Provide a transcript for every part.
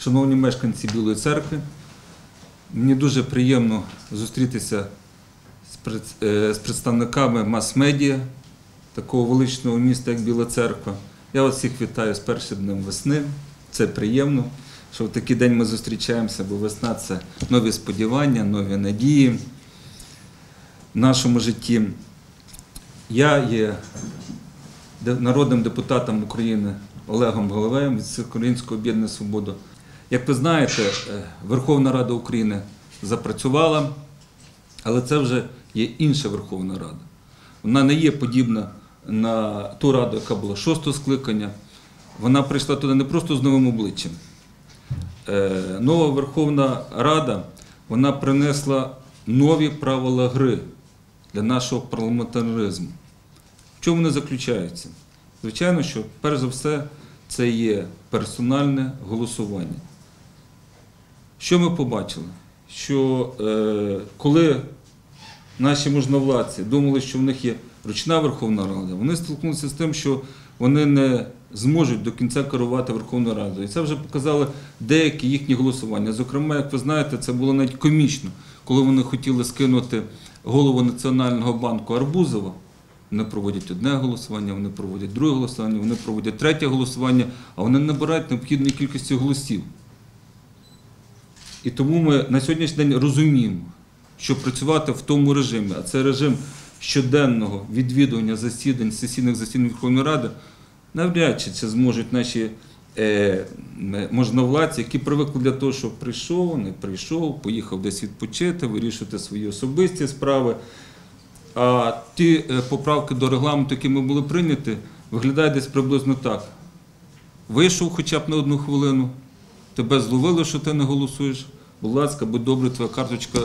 шановні мешканці Білої церкви, мені дуже приємно зустрітися е, з представниками мас-медіа такого величного міста, як Біла Церква. Я вас всіх вітаю з першим днем весни. Це приємно, що в такий день ми зустрічаємося, бо весна це нові сподівання, нові надії в нашому житті. Я є народним депутатом України Олегом Головеєм від Всеукраїнського об'єднання Свобода. Як ви знаєте, е, Верховна Рада України запрацювала, але це вже є інша Верховна Рада. Вона не є подібна на ту раду, яка була шостого скликання. Вона прийшла туди не просто з новим обличчям. Е, Нова Верховна Рада вона принесла нові правила гри для нашого парламентаризму. В чому вони заключаються? Звичайно, що перш за все це є персональне голосування. Що ми побачили? Що е, коли наші можновладці думали, що в них є ручна Верховна Рада, вони стикнулися з тим, що вони не зможуть до кінця керувати Верховною Радою. І це вже показали деякі їхні голосування. Зокрема, як ви знаєте, це було навіть комічно, коли вони хотіли скинути голову Національного банку Арбузова. Вони проводять одне голосування, вони проводять друге голосування, вони проводять третє голосування, а вони набирають необхідної кількості голосів. І тому ми на сьогоднішній день розуміємо, що працювати в тому режимі, а це режим щоденного відвідування засідань, сесійних засідань Верховної Ради, навряд чи це зможуть наші е, можновладці, які привикли для того, щоб прийшов, не прийшов, поїхав десь відпочити, вирішувати свої особисті справи. А ті е, поправки до регламенту, які ми були прийняті, виглядають десь приблизно так. Вийшов хоча б на одну хвилину, тебе зловили, що ти не голосуєш. Будь ласка, будь добрий, твоя карточка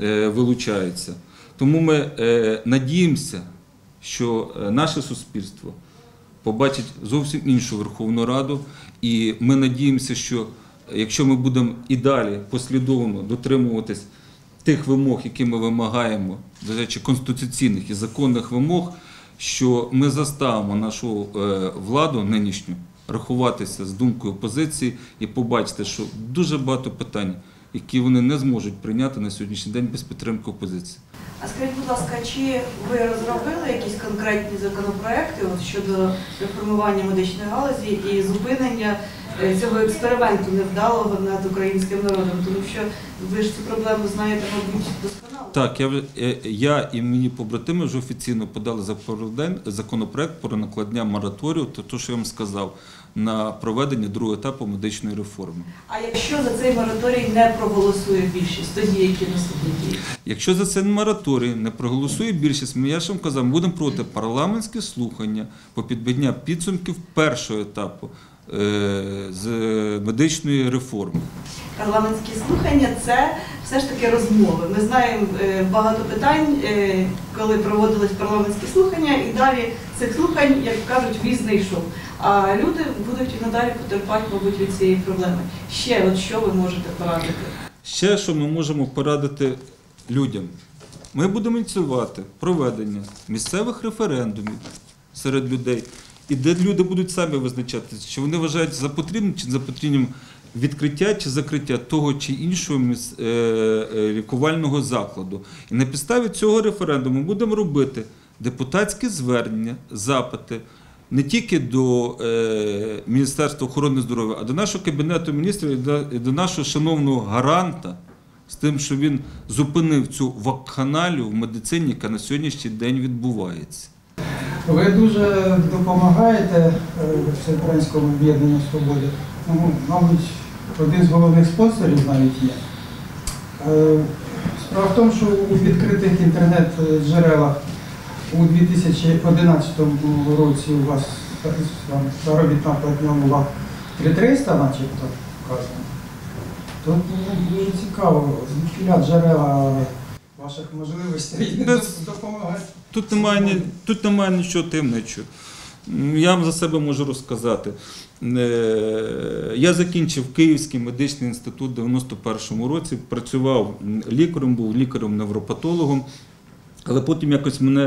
е, вилучається. Тому ми е, надіємося, що е, наше суспільство побачить зовсім іншу Верховну Раду, і ми надіємося, що якщо ми будемо і далі послідовно дотримуватись тих вимог, які ми вимагаємо, до речі, конституційних і законних вимог, що ми заставимо нашу владу нинішню рахуватися з думкою опозиції і побачити, що дуже багато питань, які вони не зможуть прийняти на сьогоднішній день без підтримки опозиції. А скажіть, будь ласка, чи ви розробили якісь конкретні законопроекти щодо реформування медичної галузі і зупинення цього експерименту невдалого над українським народом? Тому що ви ж цю проблему знаєте, мабуть, досконало. Так, я, е, я і мої побратими вже офіційно подали запроваден- законопроект про накладення мораторію, то, то, що я вам сказав, на проведення другого етапу медичної реформи. А якщо за цей мораторій не проголосує більшість, тоді які наступні дії? Якщо за цей мораторій не проголосує більшість, ми я ж вам казав, ми будемо проти парламентські слухання по підбиття підсумків першого етапу е, з медичної реформи. Парламентські слухання це все ж таки розмови. Ми знаємо е, багато питань, е, коли проводились парламентські слухання, і далі цих слухань, як кажуть, віз не йшов. А люди будуть і надалі потерпати, мабуть, від цієї проблеми. Ще от що ви можете порадити? Ще що ми можемо порадити людям? Ми будемо ініціювати проведення місцевих референдумів серед людей, і де люди будуть самі визначати, чи вони вважають за потрібним чи за потрібним відкриття чи закриття того чи іншого е, е, лікувального закладу. І на підставі цього референдуму будемо робити депутатські звернення, запити не тільки до е, Міністерства охорони здоров'я, а до нашого кабінету міністрів і до, і до нашого шановного гаранта з тим, що він зупинив цю вакханалію в медицині, яка на сьогоднішній день відбувається. Ви дуже допомагаєте е, Всеукраїнському об'єднанню свободи. Ну, мабуть, один з головних спонсорів навіть є. Е, Справа в тому, що у відкритих інтернет-джерелах у 2011 році у вас заробітна платня була 3300, начебто вказано. Тут ну, дуже цікаво, звідкіля джерела ваших можливостей допомагати. Тут немає, тут немає нічого таємничого. М, Я вам за себе можу розказати. Е, Я закінчив Київський медичний інститут в 91-му році, працював лікарем, був лікарем-невропатологом, але потім якось мене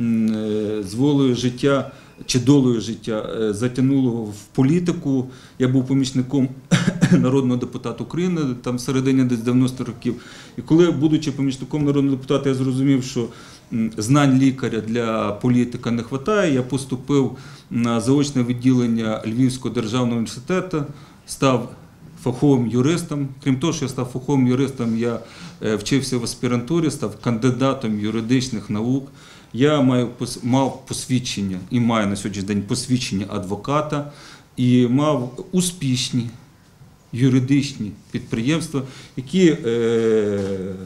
е, з волею життя чи долею життя е, затягнуло в політику. Я був помічником народного депутата України, там середині десь 90 років. І коли, будучи помічником народного депутата, я зрозумів, що знань лікаря для політика не вистачає, я поступив на заочне відділення Львівського державного університету, став фаховим юристом. Крім того, що я став фаховим юристом, я е, вчився в аспірантурі, став кандидатом юридичних наук. Я маю мав посвідчення і маю на сьогоднішній день посвідчення адвоката і мав успішні юридичні підприємства, які е,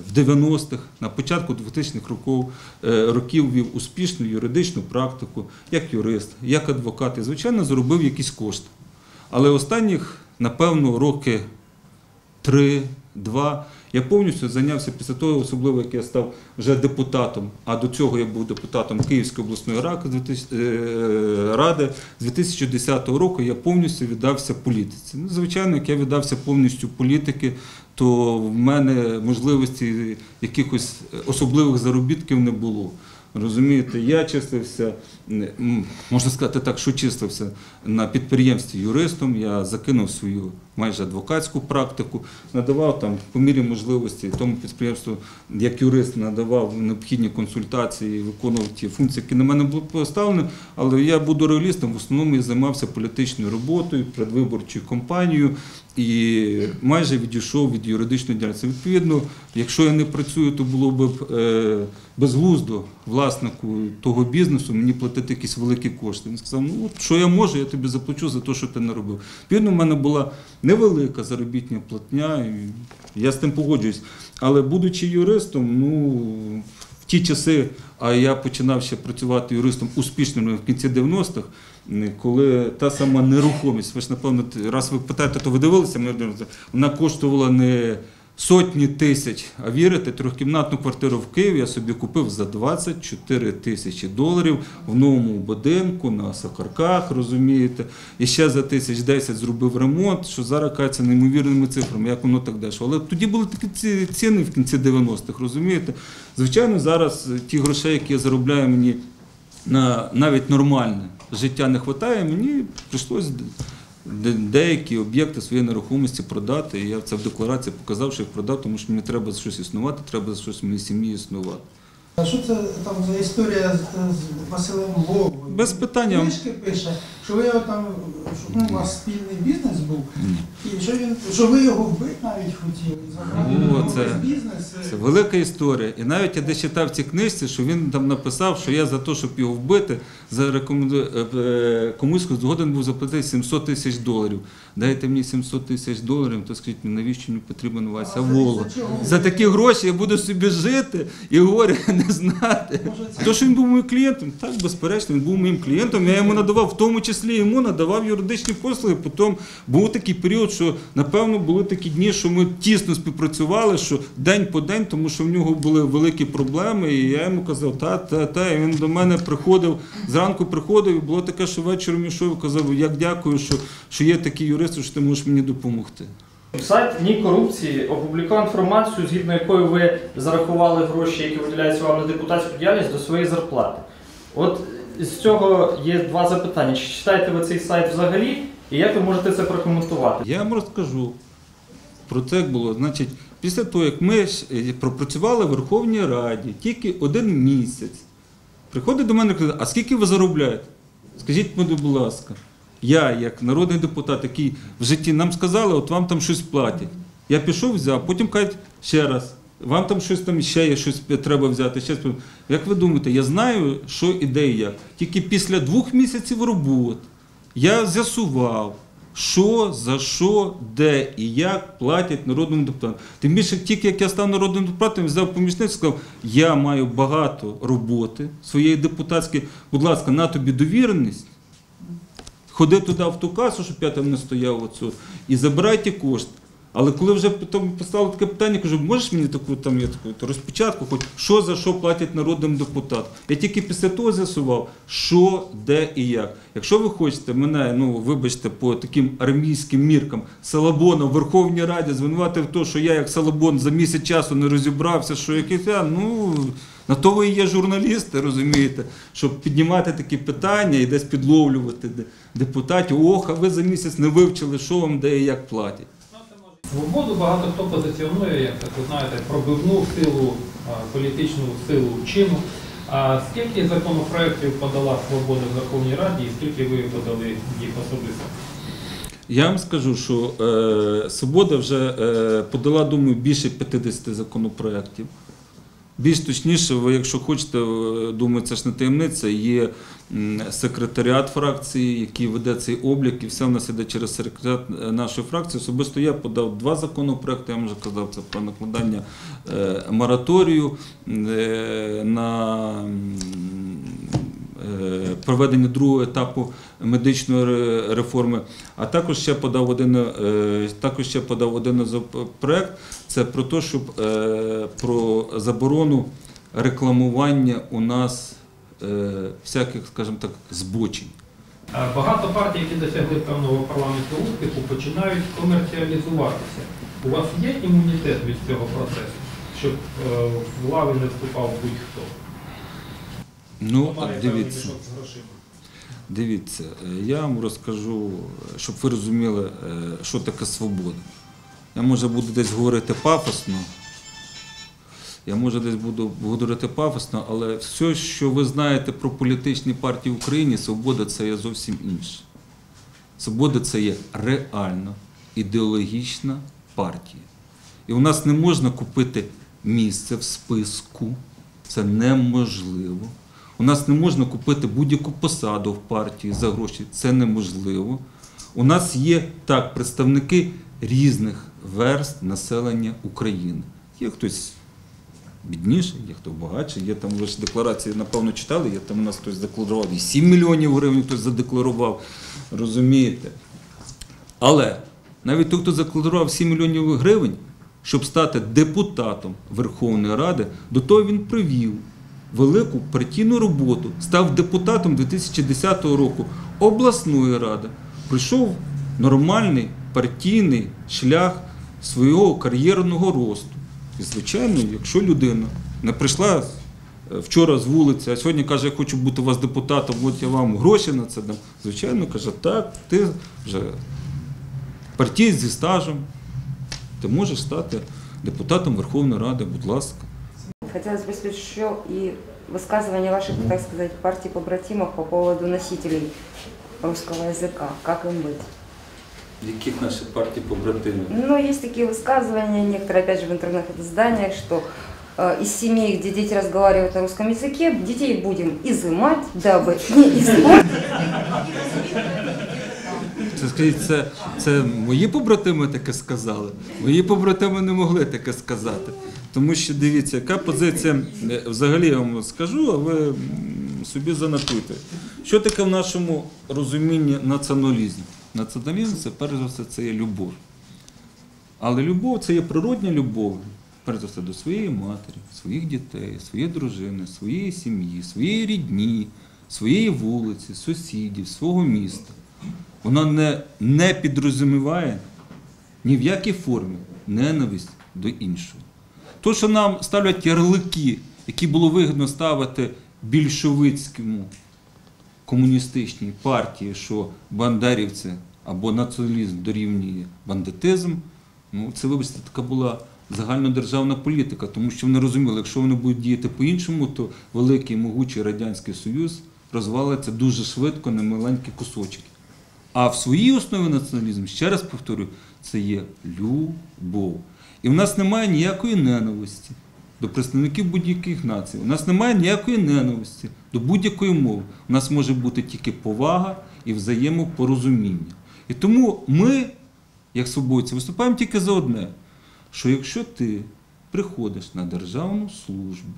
в 90-х, на початку 2000-х років, е, років вів успішну юридичну практику, як юрист, як адвокат, і, звичайно, заробив якісь кошти. Але останніх, напевно, роки три-два. Я повністю зайнявся після того, особливо як я став вже депутатом, а до цього я був депутатом Київської обласної ради з 2000 е, 2010 року я повністю віддався політиці. Ну, звичайно, як я віддався повністю політики, то в мене можливості якихось особливих заробітків не було. Розумієте, я числився, можна сказати так, що числився на підприємстві юристом, я закинув свою майже адвокатську практику, надавав там по мірі можливості тому підприємству, як юрист, надавав необхідні консультації, виконував ті функції, які на мене були поставлені. Але я буду реалістом, в основному я займався політичною роботою, предвиборчою кампанією і майже відійшов від юридичної діяльності. Відповідно, якщо я не працюю, то було б е, безглуздо власнику того бізнесу мені платити якісь великі кошти. Він сказав, ну от що я можу, я тобі заплачу за те, що ти не робив. Відповідно, в мене була невелика заробітня платня, і я з тим погоджуюсь. Але будучи юристом, ну в ті часи, а я починав ще працювати юристом успішним в кінці 90-х, коли та сама нерухомість, ви ж напевно, раз ви питаєте, то ви дивилися, вона коштувала не сотні тисяч, а вірите, трьохкімнатну квартиру в Києві я собі купив за 24 тисячі доларів в новому будинку на Сокарках, розумієте, і ще за тисяч 10 зробив ремонт, що зараз кажеться неймовірними цифрами, як воно так дешево. Але тоді були такі ці- ціни в кінці 90-х, розумієте? Звичайно, зараз ті гроші, які я заробляю мені на навіть нормальне життя не вистачає, мені прийшлось де- деякі об'єкти своєї нерухомості продати. І я це в декларації показав, що їх продав, тому що мені треба за щось існувати, треба за щось моїй сім'ї існувати. А що це там за історія з, з Василем Вовою? Без питання. Книжки пише, що ви його там, що ну, у вас спільний бізнес був, і що він, що ви його вбити навіть хотіли, забрати О, це- бізнес. Це велика історія. І навіть я десь читав в цій книжці, що він там написав, що я за те, щоб його вбити, за рекоменду... е, е, комусь згоден був заплатити 700 тисяч доларів. Дайте мені 700 тисяч доларів, то скажіть мені, навіщо мені потрібен Вася А за- Вола? за такі гроші я буду собі жити і горя не знати. То, що він був моїм клієнтом, так, безперечно, він був моїм клієнтом. Я йому надавав, в тому числі йому надавав юридичні послуги. Потім був такий період, що напевно були такі дні, що ми тісно співпрацювали, що день по день, тому що в нього були великі проблеми. І я йому казав, та, та, та. І він до мене приходив, зранку приходив, і було таке, що вечором йшов і казав, як дякую, що, що є такі юристи, що ти можеш мені допомогти. Сайт Ні корупції опублікував інформацію, згідно якої ви зарахували гроші, які виділяються вам на депутатську діяльність до своєї зарплати. От з цього є два запитання. Чи читаєте ви цей сайт взагалі, і як ви можете це прокоментувати? Я вам розкажу про це, як було. Значить, після того, як ми е, пропрацювали в Верховній Раді тільки один місяць, приходить до мене і каже, а скільки ви заробляєте? Скажіть мені, будь ласка, я, як народний депутат, який в житті нам сказали, от вам там щось платять. Я пішов, взяв, потім кажуть ще раз. Вам там щось там ще є, щось треба взяти. Ще. Як ви думаєте, я знаю, що і де і як. Тільки після двох місяців роботи я з'ясував, що, за що, де і як платять народному депутату. Тим більше, тільки як я став народним депутатом, взяв помічник і сказав, я маю багато роботи своєї депутатської, будь ласка, на тобі довіреність. Ходи туди в ту касу, щоб я там не стояв оцю, і забирай ті кошти. Але коли вже потім поставили таке питання, кажу, можеш мені таку там я таку то розпечатку, хоч що за що платять народним депутатам. Я тільки після того з'ясував, що, де і як. Якщо ви хочете мене, ну вибачте, по таким армійським міркам Салабона в Верховній Раді звинувати в тому, що я як Салабон за місяць часу не розібрався, що якийсь ну на то ви і є журналісти, розумієте, щоб піднімати такі питання і десь підловлювати депутатів. Ох, а ви за місяць не вивчили, що вам де і як платять. Свободу багато хто позиціонує, як так ви знаєте, пробивну силу, політичну силу чину. А скільки законопроєктів подала свобода в Верховній Раді і скільки ви подали їх особисто? Я вам скажу, що е, Свобода вже е, подала, думаю, більше 50 законопроєктів. Більш точніше, ви, якщо хочете, е, думаю, це ж не таємниця, є секретаріат фракції, який веде цей облік, і все в нас іде через секретаріат е, нашої фракції. Особисто я подав два законопроекти, я вже казав, це про накладання е, мораторію на проведення другого етапу медичної реформи. А також ще подав один е, також ще подав один проект. Це про те, щоб е, про заборону рекламування у нас е, всяких, скажімо так, збочень. Багато партій, які досягли певного парламентського успіху, починають комерціалізуватися. У вас є імунітет від цього процесу, щоб е, в лави не вступав будь-хто? Ну, дивіться. Дивіться, е, я вам розкажу, щоб ви розуміли, е, що таке свобода. Я може буду десь говорити пафосно. Я може десь буду говорити пафосно, але все, що ви знаєте про політичні партії в Україні, свобода це є зовсім інше. Свобода це є реальна ідеологічна партія. І у нас не можна купити місце в списку. Це неможливо. У нас не можна купити будь-яку посаду в партії за гроші. Це неможливо. У нас є так представники різних верст населення України. Є хтось бідніший, є хто багатший, є там ви ж декларації, напевно, читали, є там у нас хтось задекларував і 7 мільйонів гривень хтось задекларував. Розумієте? Але навіть той, хто задекларував 7 мільйонів гривень, щоб стати депутатом Верховної Ради, до того він провів велику партійну роботу, став депутатом 2010 року обласної ради, пройшов нормальний партійний шлях свого кар'єрного росту. І, звичайно, якщо людина не прийшла е, вчора з вулиці, а сьогодні каже, я хочу бути у вас депутатом, от я вам гроші на це дам. Звичайно, каже, так, ти вже партієць зі стажем, ти можеш стати депутатом Верховної Ради, будь ласка. Хотелось бы спросить еще и высказывания ваших, так сказать, партий побратимов по поводу носителей русского языка. Как им быть? Яких наших партій побратимів? Ну, есть такие высказывания, некоторые, опять же, в интернет-изданиях, что э, из семей, где дети разговаривают на русском языке, детей будем изымать, дабы не испортить. Це скажіть, це, це мої побратими таке сказали. Мої побратими не могли таке сказати. Тому що дивіться, яка позиція, е, взагалі я вам скажу, а ви собі занотуйте. Що таке в нашому розумінні націоналізм? Націоналізм це перш за все це є любов. Але любов це є природня любов, перш за все, до своєї матері, своїх дітей, своєї дружини, своєї сім'ї, своєї рідні, своєї вулиці, сусідів, свого міста. Вона не, не підрозуміває ні в якій формі ненависть до іншого. То, що нам ставлять ярлики, які було вигідно ставити більшовицькому комуністичній партії, що бандерівці або націоналізм дорівнює бандитизм, ну це, вибачте, така була загальнодержавна політика, тому що вони розуміли, якщо вони будуть діяти по-іншому, то великий могучий Радянський Союз розвалиться дуже швидко на маленькі кусочки. А в своїй основі націоналізм, ще раз повторюю, це є любов. І в нас немає ніякої ненависті до представників будь-яких націй. У нас немає ніякої ненависті до будь-якої мови. У нас може бути тільки повага і взаємопорозуміння. І тому ми, як свободці, виступаємо тільки за одне: що якщо ти приходиш на державну службу,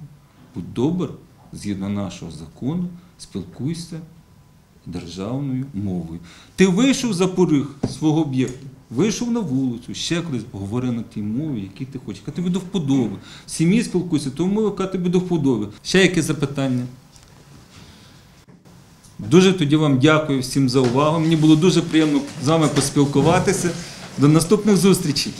будь добр, згідно нашого закону, спілкуйся державною мовою. Ти вийшов за поріг свого об'єкту, вийшов на вулицю, ще колись поговори на тій мові, які ти хочеш, яка тобі до вподоби. В сім'ї спілкуйся, тому мова, яка тобі до вподоби. Ще яке запитання? Дуже тоді вам дякую всім за увагу. Мені було дуже приємно з вами поспілкуватися. До наступних зустрічей.